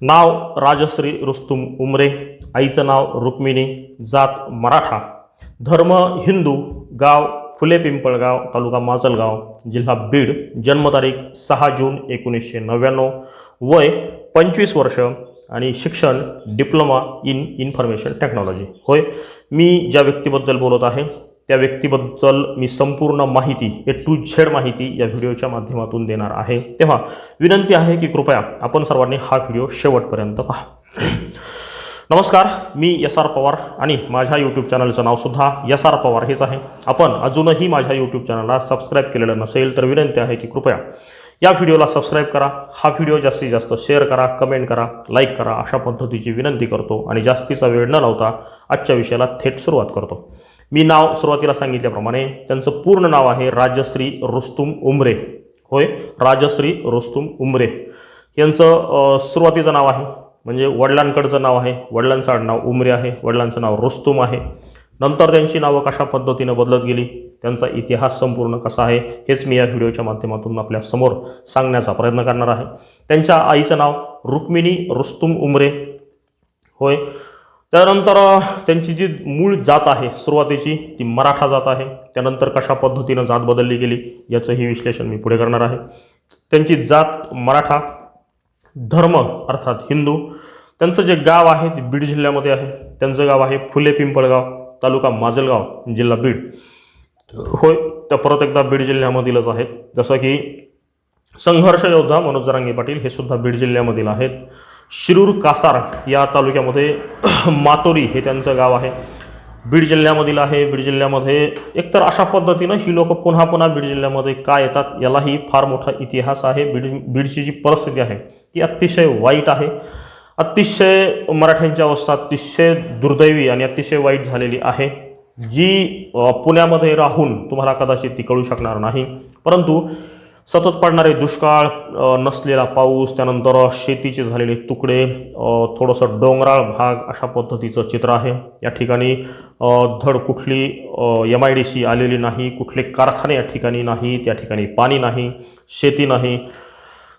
नाव राजश्री रुस्तुम उमरे आईचं नाव रुक्मिणी जात मराठा. धर्म हिंदू गाव फुले पिंपळगाव तालुका माजलगाव जिल्हा बीड. जन्मतारीख सहा जून एकोणीसशे नव्याण्णव. वय पंचवीस वर्ष आणि शिक्षण डिप्लोमा इन इन्फॉर्मेशन टेक्नॉलॉजी. होय मी ज्या व्यक्तीबद्दल बोलत आहे त्या व्यक्तीबद्दल मी संपूर्ण माहिती ए टू झेड माहिती या व्हिडिओच्या माध्यमातून देणार आहे. तेव्हा विनंती आहे की कृपया आपण सर्वांनी हा व्हिडिओ शेवटपर्यंत पहा. नमस्कार मी एस आर पवार आणि माझ्या यूट्यूब चॅनलचं नावसुद्धा एस आर पवार हेच आहे. आपण अजूनही माझ्या यूट्यूब चॅनलला सबस्क्राईब केलेलं नसेल तर विनंती आहे की कृपया या व्हिडिओला सबस्क्राईब करा हा व्हिडिओ जास्तीत जास्त शेअर करा कमेंट करा लाईक करा अशा पद्धतीची विनंती करतो आणि जास्तीचा वेळ न लावता आजच्या विषयाला थेट सुरुवात करतो. मी नाव सुरुवातीला सांगितल्याप्रमाणे त्यांचं पूर्ण नाव आहे राजश्री रुस्तुम उमरे. होय? राजश्री रुस्तुम उमरे. यांचं सुरुवातीचं नाव आहे म्हणजे वडिलांकडचं नाव आहे वडिलांचं आडनाव उमरे आहे वडिलांचं नाव रुस्तुम आहे. नंतर त्यांची नावं कशा पद्धतीनं बदलत गेली त्यांचा इतिहास संपूर्ण कसा आहे हेच मी या व्हिडिओच्या माध्यमातून आपल्यासमोर सांगण्याचा प्रयत्न करणार आहे. त्यांच्या आईचं नाव रुक्मिणी रुस्तुम उमरे. होय? त्यानंतर त्यांची जी मूळ जात आहे सुरुवातीची ती मराठा जात आहे. त्यानंतर कशा पद्धतीनं जात बदलली गेली याचंही विश्लेषण मी पुढे करणार आहे. त्यांची जात मराठा धर्म अर्थात हिंदू. त्यांचं जे गाव आहे ते बीड जिल्ह्यामध्ये आहे. त्यांचं गाव आहे फुले पिंपळगाव तालुका माजलगाव जिल्हा बीड. होय त्या परत एकदा बीड जिल्ह्यामधीलच आहेत. जसं की संघर्ष योद्धा मनोज जरांगे पाटील हे सुद्धा बीड जिल्ह्यामधील आहेत. शिरूर कासार या तालुक्यामध्ये मातोरी हे त्यांचं गाव आहे. बीड जिल्ह्यामधील आहे. बीड जिल्ह्यामध्ये एकतर अशा पद्धतीनं ही लोक पुन्हा पुन्हा बीड जिल्ह्यामध्ये का येतात यालाही फार मोठा इतिहास आहे. बीड बीडची जी परिस्थिती आहे ती अतिशय वाईट आहे. अतिशय मराठ्यांची अवस्था अतिशय दुर्दैवी आणि अतिशय वाईट झालेली आहे. जी पुण्यामध्ये राहून तुम्हाला कदाचित ती कळू शकणार नाही. परंतु सतत पडणारे दुष्काळ नसलेला पाऊस त्यानंतर शेतीचे झालेले तुकडे थोडंसं डोंगराळ भाग अशा पद्धतीचं चित्र आहे. या ठिकाणी धड कुठली एम आय डी सी आलेली नाही कुठले कारखाने या ठिकाणी नाही त्या ठिकाणी पाणी नाही शेती नाही.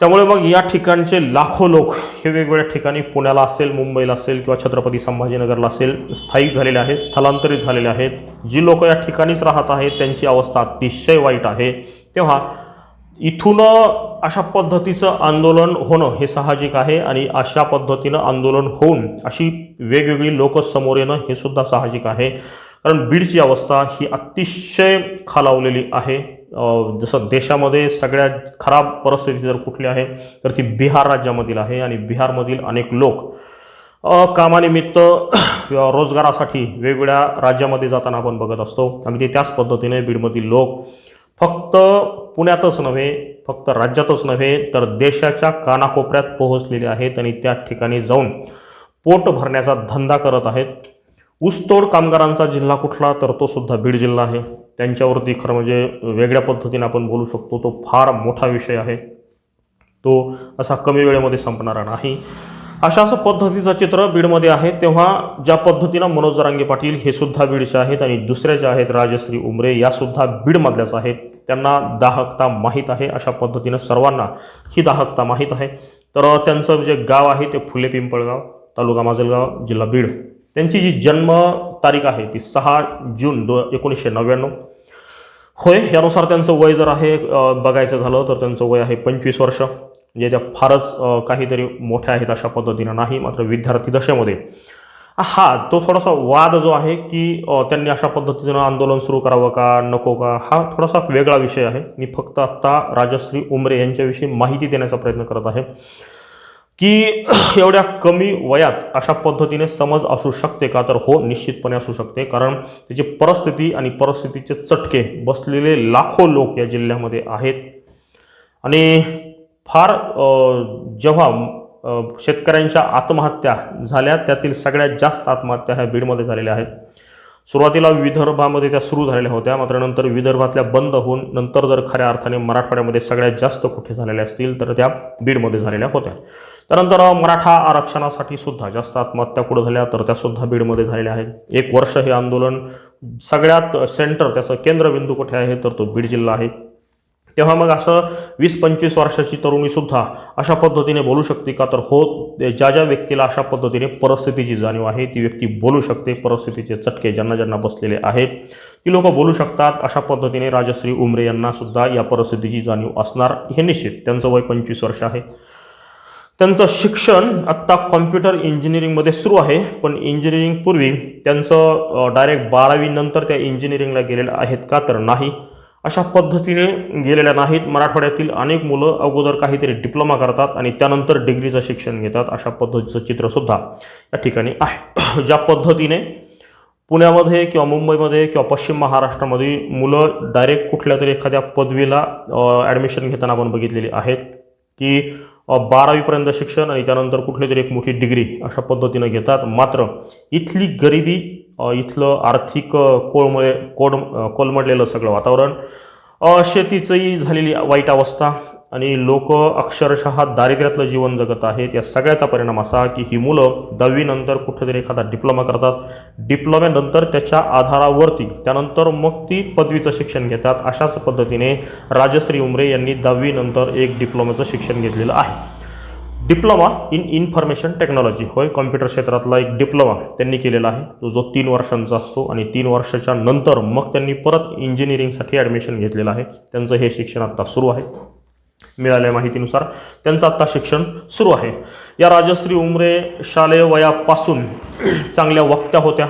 त्यामुळे मग या ठिकाणचे लाखो लोक हे वेगवेगळ्या ठिकाणी पुण्याला असेल मुंबईला असेल किंवा छत्रपती संभाजीनगरला असेल स्थायिक झालेले आहेत स्थलांतरित झालेले आहेत. जी लोक या ठिकाणीच राहत आहेत त्यांची अवस्था अतिशय वाईट आहे. तेव्हा इथून अशा पद्धतीचं आंदोलन होणं हे साहजिक आहे आणि अशा पद्धतीनं आंदोलन होऊन अशी वेगवेगळी लोक समोर येणं हे सुद्धा साहजिक आहे. कारण बीडची अवस्था ही अतिशय खालावलेली आहे. जसं देशामध्ये सगळ्यात खराब परिस्थिती जर कुठली आहे तर ती बिहार राज्यामधील आहे आणि बिहारमधील अनेक लोक कामानिमित्त किंवा रोजगारासाठी वेगवेगळ्या राज्यामध्ये जाताना आपण बघत असतो. अगदी त्याच पद्धतीने बीडमधील लोक फक्त पुण्यातच नव्हे फक्त राज्यातच नव्हे तर देशाच्या कानाकोपऱ्यात पोहोचलेले आहेत आणि त्या ठिकाणी जाऊन पोट भरण्याचा धंदा करत आहेत. ऊसतोड कामगारांचा जिल्हा कुठला तर तो सुद्धा बीड जिल्हा आहे. त्यांच्यावरती खरं म्हणजे वेगळ्या पद्धतीने आपण बोलू शकतो तो फार मोठा विषय आहे. तो असा कमी वेळेमध्ये संपणारा नाही. अशाच पद्धतीचं चित्र बीडमध्ये आहे. तेव्हा ज्या पद्धतीनं मनोज जरांगे पाटील हे सुद्धा बीडचे आहेत आणि दुसऱ्या ज्या आहेत राजश्री उमरे यासुद्धा बीडमधल्याच आहेत. त्यांना दाहकता माहीत आहे. अशा पद्धतीनं सर्वांना ही दाहकता माहीत आहे. तर त्यांचं जे गाव आहे ते फुले पिंपळगाव तालुका माजलगाव जिल्हा बीड. त्यांची जी जन्म तारीख आहे ती सहा जून दो एकोणीसशे नव्याण्णव. होय यानुसार त्यांचं वय जर आहे बघायचं झालं तर त्यांचं वय आहे पंचवीस वर्ष. म्हणजे त्या फारच काहीतरी मोठ्या आहेत अशा पद्धतीनं नाही मात्र विद्यार्थी दशेमध्ये. हा तो थोडासा वाद जो आहे की त्यांनी अशा पद्धतीनं आंदोलन सुरू करावं का नको का हा थोडासा वेगळा विषय आहे. मी फक्त आत्ता राजश्री उमरे यांच्याविषयी माहिती देण्याचा प्रयत्न करत आहे की एवढ्या कमी वयात अशा पद्धतीने समज असू शकते का? तर हो निश्चितपणे असू शकते. कारण त्याची परिस्थिती आणि परिस्थितीचे चटके बसलेले लाखो लोक या जिल्ह्यामध्ये आहेत. आणि फार जेव्हा शेतकऱ्यांच्या आत्महत्या झाल्या त्यातील सगळ्यात जास्त आत्महत्या ह्या बीडमध्ये झालेल्या आहेत. सुरुवातीला विदर्भामध्ये त्या सुरू झालेल्या होत्या मात्र नंतर विदर्भातल्या बंद होऊन नंतर जर खऱ्या अर्थाने मराठवाड्यामध्ये सगळ्यात जास्त कुठे झालेल्या असतील तर त्या बीडमध्ये झालेल्या होत्या. त्यानंतर मराठा आरक्षणासाठी सुद्धा जास्त आत्महत्या कुठं झाल्या तर त्यासुद्धा बीडमध्ये झालेल्या आहेत. एक वर्ष हे आंदोलन सगळ्यात सेंटर त्याचं केंद्रबिंदू कुठे आहे तर तो बीड जिल्हा आहे. तेव्हा मग असं वीस पंचवीस वर्षाची तरुणीसुद्धा अशा पद्धतीने बोलू शकते का? तर हो ज्या ज्या व्यक्तीला अशा पद्धतीने परिस्थितीची जाणीव आहे ती व्यक्ती बोलू शकते. परिस्थितीचे चटके ज्यांना ज्यांना बसलेले आहेत ती लोक बोलू शकतात. अशा पद्धतीने राजश्री उमरे यांनासुद्धा या परिस्थितीची जाणीव असणार हे निश्चित. त्यांचं वय पंचवीस वर्ष आहे. त्यांचं शिक्षण आत्ता कॉम्प्युटर इंजिनिअरिंगमध्ये सुरू आहे. पण इंजिनिअरिंगपूर्वी त्यांचं डायरेक्ट बारावीनंतर त्या इंजिनिअरिंगला गेलेलं आहेत का? तर नाही. अशा पद्धतीने गेलेल्या नाहीत. मराठवाड्यातील अनेक मुलं अगोदर काहीतरी डिप्लोमा करतात आणि त्यानंतर डिग्रीचं शिक्षण घेतात. अशा पद्धतीचं चित्रसुद्धा या ठिकाणी आहे. ज्या पद्धतीने पुण्यामध्ये किंवा मुंबईमध्ये किंवा पश्चिम महाराष्ट्रामध्ये मुलं डायरेक्ट कुठल्या तरी एखाद्या पदवीला ॲडमिशन घेताना आपण बघितलेली आहेत की बारावीपर्यंत शिक्षण आणि त्यानंतर कुठली तरी एक मोठी डिग्री अशा पद्धतीनं घेतात. मात्र इथली गरिबी इथलं आर्थिक कोळमुळे कोड कोलमडलेलं सगळं वातावरण. शेतीचंही झालेली वाईट अवस्था आणि लोक अक्षरशः दारिद्र्यातलं जीवन जगत आहेत. या सगळ्याचा परिणाम असा की ही मुलं दहावीनंतर कुठेतरी एखादा डिप्लोमा करतात. डिप्लोम्यानंतर त्याच्या आधारावरती त्यानंतर मग ती पदवीचं शिक्षण घेतात. अशाच पद्धतीने राजश्री उमरे यांनी दहावीनंतर एक डिप्लोमाचं शिक्षण घेतलेलं आहे. Diploma in information technology. होय कॉम्प्युटर क्षेत्रातला एक डिप्लोमा त्यांनी केलेला आहे. तो जो तीन वर्षांचा असतो आणि तीन वर्षाच्या नंतर मग त्यांनी परत इंजिनिअरिंगसाठी ॲडमिशन घेतलेलं आहे. त्यांचं हे शिक्षण आत्ता सुरू आहे. मिळालेल्या माहितीनुसार त्यांचं आत्ता शिक्षण सुरू आहे. या राजश्री उमरे शालेय वयापासून चांगल्या वक्त्या होत्या.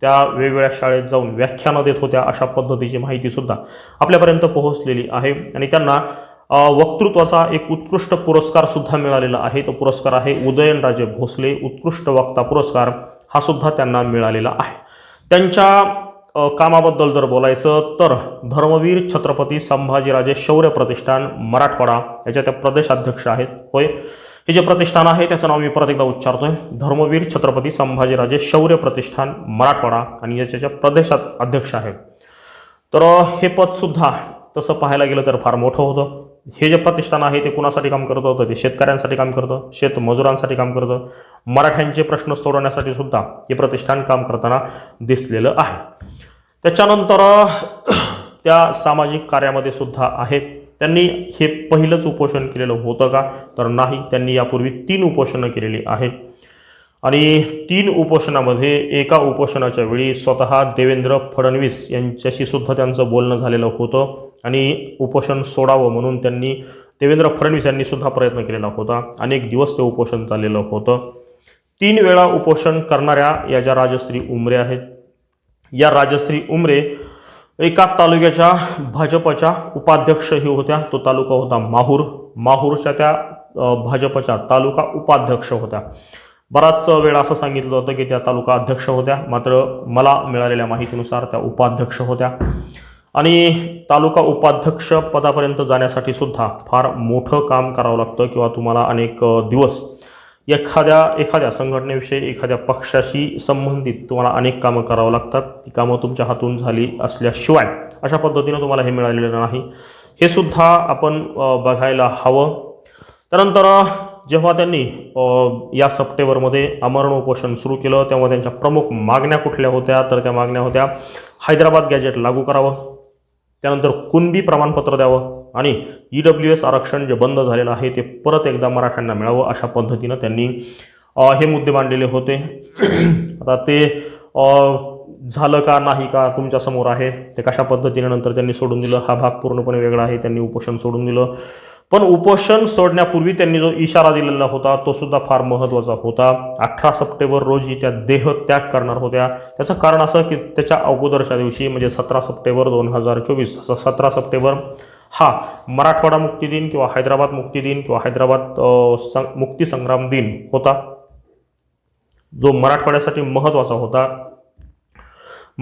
त्या वेगवेगळ्या शाळेत जाऊन व्याख्यानं देत होत्या अशा पद्धतीची माहितीसुद्धा आपल्यापर्यंत पोहोचलेली आहे. आणि त्यांना वक्तृत्वाचा एक उत्कृष्ट पुरस्कार सुद्धा मिळालेला आहे. तो पुरस्कार आहे उदयनराजे भोसले. उत्कृष्ट वक्ता पुरस्कार हा सुद्धा त्यांना मिळालेला आहे. त्यांच्या कामाबद्दल जर बोलायचं तर धर्मवीर छत्रपती संभाजीराजे शौर्य प्रतिष्ठान मराठवाडा याच्या त्या प्रदेशाध्यक्ष आहेत. होय. हे जे प्रतिष्ठान आहे त्याचं नाव मी परत एकदा उच्चारतोय. धर्मवीर छत्रपती संभाजीराजे शौर्य प्रतिष्ठान मराठवाडा आणि याच्या ज्या प्रदेशात अध्यक्ष आहेत. तर हे पदसुद्धा तसं पाहायला गेलं तर फार मोठं होतं. हे जे प्रतिष्ठान आहे ते कुणासाठी काम करत होतं? ते शेतकऱ्यांसाठी काम करतं? शेतमजुरांसाठी काम करतं? मराठ्यांचे प्रश्न सोडवण्यासाठी सुद्धा हे प्रतिष्ठान काम करताना दिसलेलं आहे. त्याच्यानंतर त्या सामाजिक कार्यामध्ये सुद्धा आहेत. त्यांनी हे पहिलंच उपोषण केलेलं होतं का? तर नाही त्यांनी यापूर्वी तीन उपोषणं केलेली आहेत. आणि तीन उपोषणामध्ये एका उपोषणाच्या वेळी स्वतः देवेंद्र फडणवीस यांच्याशी सुद्धा त्यांचं बोलणं झालेलं होतं. आणि उपोषण सोडावं म्हणून त्यांनी देवेंद्र फडणवीस यांनी सुद्धा प्रयत्न केलेला होता. अनेक दिवस ते उपोषण चाललेलं होतं. तीन वेळा उपोषण करणाऱ्या या ज्या राजश्री उमरे आहेत या राजश्री उमरे एका तालुक्याच्या भाजपच्या उपाध्यक्षही होत्या. तो तालुका होता माहूर. माहूरच्या त्या भाजपच्या तालुका उपाध्यक्ष होत्या. बराच वेळा असं सांगितलं होतं की त्या तालुका अध्यक्ष होत्या. मात्र मला मिळालेल्या माहितीनुसार त्या उपाध्यक्ष होत्या. आणि तालुका उपाध्यक्ष पदापर्यंत जाण्यासाठी सुद्धा फार मोठं काम करावं लागतं किंवा तुम्हाला अनेक दिवस एखाद्या एखाद्या संघटनेविषयी एखाद्या पक्षाशी संबंधित तुम्हाला अनेक कामं करावं लागतात. ती कामं तुमच्या हातून झाली असल्याशिवाय अशा पद्धतीनं तुम्हाला हे मिळालेलं नाही. हे सुद्धा आपण बघायला हवं. त्यानंतर जेव्हा त्यांनी या सप्टेंबरमध्ये आमरण उपोषण सुरू केलं तेव्हा त्यांच्या प्रमुख मागण्या कुठल्या होत्या? तर त्या मागण्या होत्या हैदराबाद गॅजेट लागू करावं. त्यानंतर कुणबी प्रमाणपत्र द्यावं आणि ई डब्ल्यू एस आरक्षण जे बंद झालेलं आहे ते परत एकदा मराठ्यांना मिळावं अशा पद्धतीनं त्यांनी हे मुद्दे मांडलेले होते. आता ते झालं का नाही का तुमच्यासमोर आहे ते कशा पद्धतीने नंतर त्यांनी सोडून दिलं हा भाग पूर्णपणे वेगळा आहे त्यांनी उपोषण सोडून दिलं. पण उपोषण सोडण्यापूर्वी त्यांनी जो इशारा दिलेला होता तो सुद्धा फार महत्त्वाचा होता. अठरा सप्टेंबर रोजी त्या देह त्याग करणार होत्या. त्याचं कारण असं की त्याच्या अगोदरच्या दिवशी म्हणजे सतरा सप्टेंबर दोन हजार चोवीस सतरा सप्टेंबर हा मराठवाडा मुक्ती दिन किंवा हैदराबाद मुक्ती दिन किंवा हैदराबाद सं मुक्ती संग्राम दिन होता. जो मराठवाड्यासाठी महत्त्वाचा होता.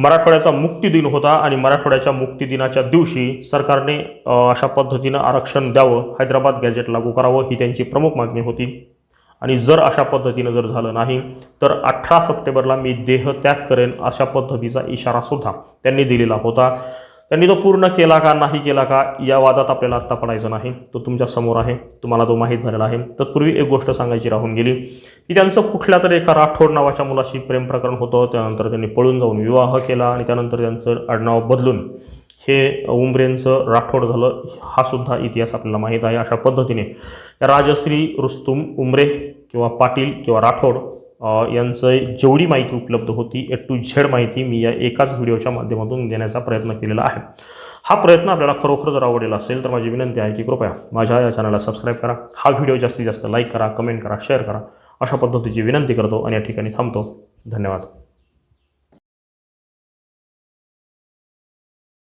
मराठवाड्याचा मुक्ती दिन होता आणि मराठवाड्याच्या मुक्ती दिनाच्या दिवशी सरकारने अशा पद्धतीनं आरक्षण द्यावं हैदराबाद गॅजेट लागू करावं ही त्यांची प्रमुख मागणी होती. आणि जर अशा पद्धतीनं जर झालं नाही तर अठरा सप्टेंबरला मी देह त्याग करेन अशा पद्धतीचा इशारासुद्धा त्यांनी दिलेला होता. त्यांनी तो पूर्ण केला का नाही केला का या वादात आपल्याला आत्ता पडायचं नाही. तो तुमच्यासमोर आहे तुम्हाला तो माहीत झालेला आहे. तत्पूर्वी एक गोष्ट सांगायची राहून गेली की त्यांचं कुठल्या तरी एका राठोड नावाच्या मुलाशी प्रेम प्रकरण होतं त्यानंतर त्यांनी पळून जाऊन विवाह केला आणि त्यानंतर त्यांचं आडनाव बदलून हे उमरेंचं राठोड झालं हा सुद्धा इतिहास आपल्याला माहीत आहे. अशा पद्धतीने राजश्री रुस्तुम उमरे किंवा पाटील किंवा राठोड यांचं जेवढी माहिती उपलब्ध होती ए टू झेड माहिती मी या एकाच व्हिडिओच्या माध्यमातून देण्याचा प्रयत्न केलेला आहे. हा प्रयत्न आपल्याला खरोखर जर आवडेल असेल तर माझी विनंती आहे की कृपया माझ्या या चॅनलला सबस्क्राईब करा. हा व्हिडिओ जास्तीत जास्त लाईक करा कमेंट करा शेअर करा. अशा पद्धतीची विनंती करतो आणि या ठिकाणी थांबतो. धन्यवाद.